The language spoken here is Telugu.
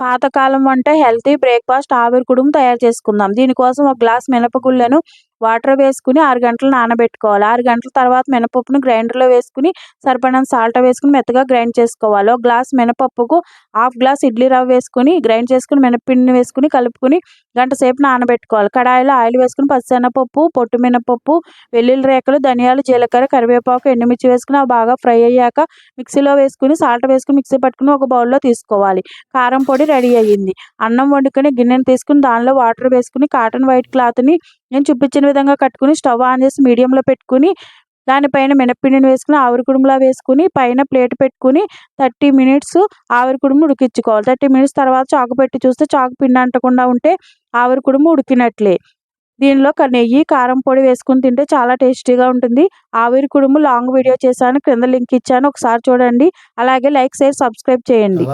పాతకాలం వంట హెల్తీ బ్రేక్ఫాస్ట్ ఆవిరి కుడుము తయారు చేసుకుందాం. దీనికోసం ఒక గ్లాస్ మినపగుళ్ళను వాటర్ వేసుకుని ఆరు గంటలు నానబెట్టుకోవాలి. ఆరు గంటల తర్వాత మినపప్పును గ్రైండర్లో వేసుకుని సరిపడినంత సాల్ట్ వేసుకుని మెత్తగా గ్రైండ్ చేసుకోవాలి. ఒక గ్లాస్ మినపప్పుకు హాఫ్ గ్లాస్ ఇడ్లీ రవ్వ వేసుకుని గ్రైండ్ చేసుకుని మినపిండిని వేసుకుని కలుపుకుని గంట సేపు నానబెట్టుకోవాలి. కడాయిలో ఆయిల్ వేసుకుని పచ్చిశనగపప్పు పొట్టు మినపప్పు వెల్లుల్లి రేకలు ధనియాలు జీలకర్ర కరివేపాకు ఎండుమిర్చి వేసుకుని అవి బాగా ఫ్రై అయ్యాక మిక్సీలో వేసుకుని సాల్ట్ వేసుకుని మిక్సీ పట్టుకుని ఒక బౌల్లో తీసుకోవాలి. కారం పొడి రెడీ అయ్యింది. అన్నం వండుకొని గిన్నెను తీసుకుని దానిలో వాటర్ వేసుకుని కాటన్ వైట్ క్లాత్ని నేను చూపించిన విధంగా కట్టుకుని స్టవ్ ఆన్ చేసి మీడియంలో పెట్టుకుని దానిపైన మినప్పిండిని వేసుకుని ఆవిరి కుడుములా వేసుకుని పైన ప్లేట్ పెట్టుకుని థర్టీ మినిట్స్ ఆవిరి కుడుము ఉడికించుకోవాలి. థర్టీ మినిట్స్ తర్వాత చాకు పెట్టి చూస్తే చాకు పిండి అంటకుండా ఉంటే ఆవిరి కుడుము ఉడికినట్లే. దీనిలో నెయ్యి కారం పొడి వేసుకుని తింటే చాలా టేస్టీగా ఉంటుంది. ఆవిరి కుడుము లాంగ్ వీడియో చేశాను క్రింద లింక్ ఇచ్చాను ఒకసారి చూడండి. అలాగే లైక్ షేర్ సబ్స్క్రైబ్ చేయండి.